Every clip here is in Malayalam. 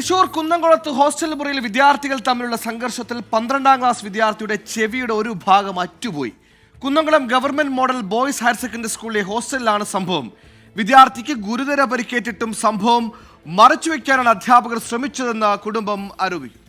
തൃശൂർ കുന്നംകുളത്ത് ഹോസ്റ്റൽ മുറിയിൽ വിദ്യാർത്ഥികൾ തമ്മിലുള്ള സംഘർഷത്തിൽ പന്ത്രണ്ടാം ക്ലാസ് വിദ്യാർത്ഥിയുടെ ചെവിയുടെ ഒരു ഭാഗം അറ്റുപോയി. Kunnamkulam government model boys higher secondary സ്കൂളിലെ ഹോസ്റ്റലിലാണ് സംഭവം. വിദ്യാർത്ഥിക്ക് ഗുരുതര പരിക്കേറ്റിട്ടും സംഭവം മറച്ചുവെക്കാനാണ് അധ്യാപകർ ശ്രമിച്ചതെന്ന് കുടുംബം ആരോപിക്കുന്നു.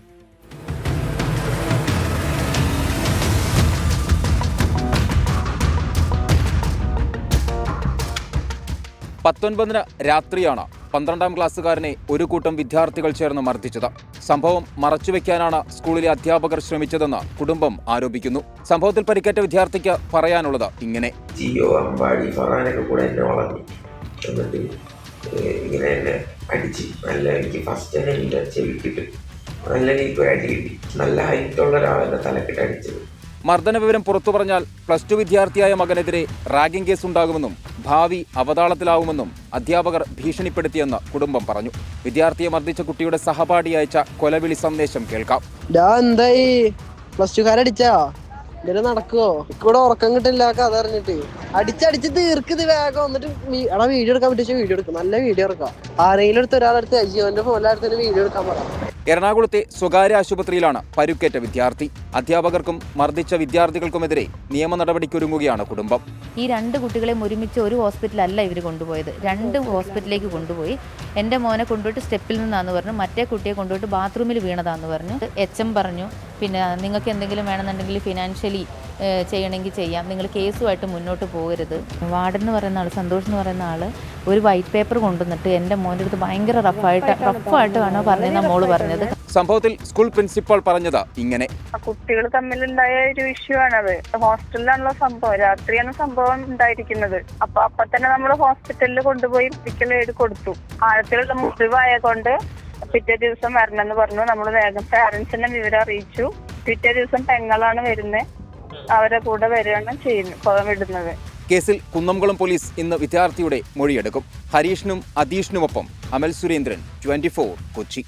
പത്തൊൻപതിന് രാത്രിയാണ് പന്ത്രണ്ടാം ക്ലാസ്സുകാരനെ ഒരു കൂട്ടം വിദ്യാർത്ഥികൾ ചേർന്ന് മർദ്ദിച്ചത്. സംഭവം മറച്ചുവെക്കാനാണ് സ്കൂളിലെ അധ്യാപകർ ശ്രമിച്ചതെന്ന് കുടുംബം ആരോപിക്കുന്നു. സംഭവത്തിൽ പരിക്കേറ്റ വിദ്യാർത്ഥിക്ക് പറയാനുള്ളത് ഇങ്ങനെ. ജിയോ അമ്പാടി ഫറാനൊക്കെ എന്നെ എന്നിട്ട് നല്ല ഫസ്റ്റ് നല്ല എനിക്ക് നല്ല ഹൈറ്റുള്ള തലക്കിട്ട് അടിച്ചത്. മർദ്ദന വിവരം പുറത്തു പറഞ്ഞാൽ പ്ലസ് ടു വിദ്യാർത്ഥിയായ മകനെതിരെ റാഗിംഗ് കേസ് ഉണ്ടാകുമെന്നും ഭാവി അവതാളത്തിലാവുമെന്നും അധ്യാപകർ ഭീഷണിപ്പെടുത്തിയെന്ന് കുടുംബം പറഞ്ഞു. വിദ്യാർത്ഥിയെ മർദ്ദിച്ച കുട്ടിയുടെ സഹപാഠി അയച്ച കൊലവിളി സന്ദേശം കേൾക്കാം. എന്തായി? പ്ലസ് ടുക്കാരടിച്ചാ ഇതിന് നടക്കുവോ? ഇവിടെ ഉറക്കം കിട്ടില്ല കഥ അറിഞ്ഞിട്ട്. അടിച്ചടിച്ച് തീർക്കത് വേഗം. എന്നിട്ട് എടാ വീഡിയോ എടുക്കാൻ പറ്റിയ വീഡിയോ എടുക്കും. നല്ല വീഡിയോ എടുക്കാം. ആരെങ്കിലും അടുത്ത് ഒരാളടുത്ത് അജിയോന്റെ ഫോണിലടുത്ത് വീഡിയോ എടുക്കാൻ പറ. എറണാകുളത്തെ സ്വകാര്യ ആശുപത്രിയിലാണ് പരുക്കേറ്റ വിദ്യാർത്ഥി. അധ്യാപകർക്കും മർദ്ദിച്ച വിദ്യാർത്ഥികൾക്കുമെതിരെ നിയമ നടപടിക്കൊരുങ്ങുകയാണ് കുടുംബം. ഈ രണ്ട് കുട്ടികളെയും ഒരുമിച്ച് ഒരു ഹോസ്പിറ്റലല്ല ഇവർ കൊണ്ടുപോയത്. രണ്ട് ഹോസ്പിറ്റലിലേക്ക് കൊണ്ടുപോയി. എന്റെ മോനെ കൊണ്ടുപോയിട്ട് സ്റ്റെപ്പിൽ നിന്നാന്ന് പറഞ്ഞു. മറ്റേ കുട്ടിയെ കൊണ്ടുപോയിട്ട് ബാത്റൂമിൽ വീണതാന്ന് പറഞ്ഞു. എച്ച് എം പറഞ്ഞു. പിന്നെ നിങ്ങൾക്ക് എന്തെങ്കിലും വേണമെന്നുണ്ടെങ്കിൽ ഫിനാൻഷ്യലി ചെയ്യണമെങ്കിൽ ചെയ്യാം. നിങ്ങൾ കേസുമായിട്ട് മുന്നോട്ട് പോകരുത്. വാർഡൻ എന്ന് പറയുന്ന ആൾ സന്തോഷ് എന്ന് പറയുന്ന ആൾ ഒരു വൈറ്റ് പേപ്പർ കൊണ്ടുവന്നിട്ട് എന്റെ മോന്റെ അടുത്ത് ഭയങ്കര റഫായിട്ട് റഫായിട്ട് വേണോ പറഞ്ഞതെന്നാണ് മോൾ പറഞ്ഞത്. സംഭവത്തിൽ സ്കൂൾ പ്രിൻസിപ്പാൾ പറഞ്ഞത് ഇങ്ങനെ. കുട്ടികൾ തമ്മിലുണ്ടായ ഒരു ഇഷ്യൂ ആണത്. ഹോസ്റ്റലിലാണല്ലോ സംഭവം. രാത്രിയാണ് സംഭവം ഉണ്ടായിരിക്കുന്നത്. അപ്പൊ അപ്പൊ തന്നെ നമ്മൾ ഹോസ്പിറ്റലിൽ കൊണ്ടുപോയി മെഡിക്കൽ എയ്ഡ് കൊടുത്തു. ആഴത്തിലുള്ള മുറിവായ കൊണ്ട് പിറ്റേ ദിവസം വരണമെന്ന് പറഞ്ഞു. നമ്മൾ വേഗം പാരന്റ്സിനെ വിവരം അറിയിച്ചു. പിറ്റേ ദിവസം പെങ്ങളാണ് വരുന്നത് അവരെ കൂടെ വരികയാണ് ചെയ്യുന്നത് വിടുന്നത് കേസിൽ കുന്നംകുളം പോലീസ് ഇന്ന് വിദ്യാർത്ഥിയുടെ മൊഴിയെടുക്കും. ഹരീഷിനും അതീഷിനുമൊപ്പം അമൽ സുരേന്ദ്രൻ ട്വന്റി കൊച്ചി.